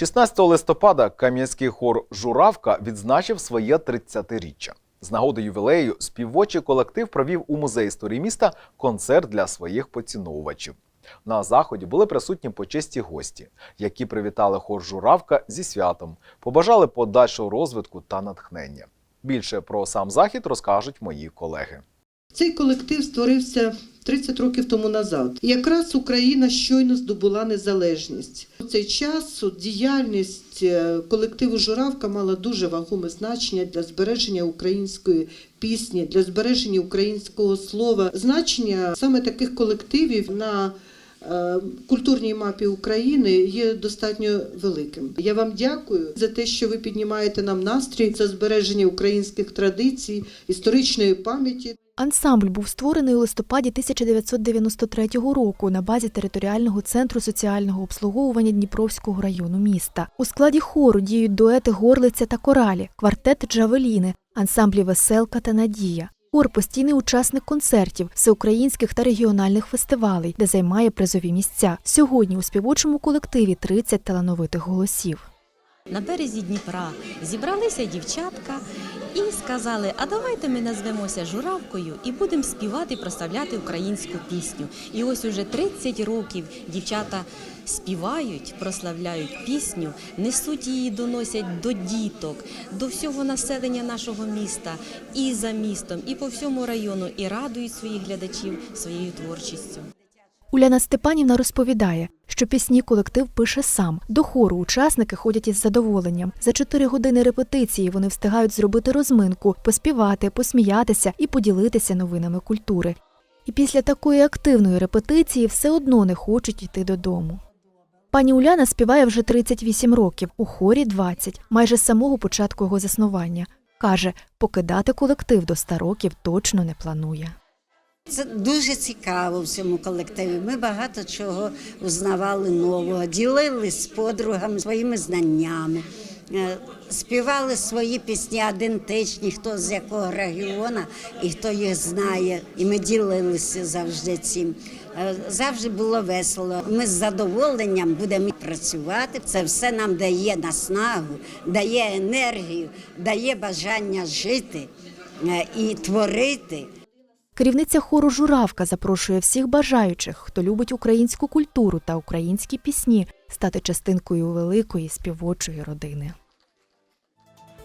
16 листопада кам'янський хор Журавка відзначив своє 30-річчя. З нагоди ювілею співочий колектив провів у музеї історії міста концерт для своїх поціновувачів. На заході були присутні почесті гості, які привітали хор Журавка зі святом, побажали подальшого розвитку та натхнення. Більше про сам захід розкажуть мої колеги. Цей колектив створився 30 років тому назад. І якраз Україна щойно здобула незалежність. У цей час діяльність е, колективу Журавка мала дуже вагоме значення для збереження української пісні, для збереження українського слова. Значення саме таких колективів на е, культурній мапі України є достатньо великим. Я вам дякую за те, що ви піднімаєте нам настрій за збереження українських традицій, історичної пам'яті. Ансамбль був створений у листопаді 1993 року на базі територіального центру соціального обслуговування Дніпровського району міста. У складі хору діють дуети Горлиця та Коралі, квартет Джавеліни, ансамблі Веселка та Надія. Хор постійний учасник концертів, всеукраїнських та регіональних фестивалей, де займає призові місця. Сьогодні у співочому колективі 30 талановитих голосів. На березі Дніпра зібралися дівчатка і сказали: а давайте ми назвемося журавкою і будемо співати, прославляти українську пісню. І ось уже 30 років дівчата співають, прославляють пісню, несуть її, доносять до діток, до всього населення нашого міста, і за містом, і по всьому району, і радують своїх глядачів своєю творчістю. Уляна Степанівна розповідає, що пісні колектив пише сам. До хору учасники ходять із задоволенням. За чотири години репетиції вони встигають зробити розминку, поспівати, посміятися і поділитися новинами культури. І після такої активної репетиції все одно не хочуть йти додому. Пані Уляна співає вже 38 років, у хорі 20, майже з самого початку його заснування. Каже, покидати колектив до 100 років точно не планує. Це дуже цікаво в цьому колективі. Ми багато чого узнавали нового, ділились з подругами своїми знаннями, е, співали свої пісні ідентичні, хто з якого регіону і хто їх знає. І ми ділилися завжди цим. Е, Завжди було весело. Ми з задоволенням будемо працювати. Це все нам дає наснагу, дає енергію, дає бажання жити е, і творити. Керівниця хору Журавка запрошує всіх бажаючих, хто любить українську культуру та українські пісні, стати частинкою великої співочої родини.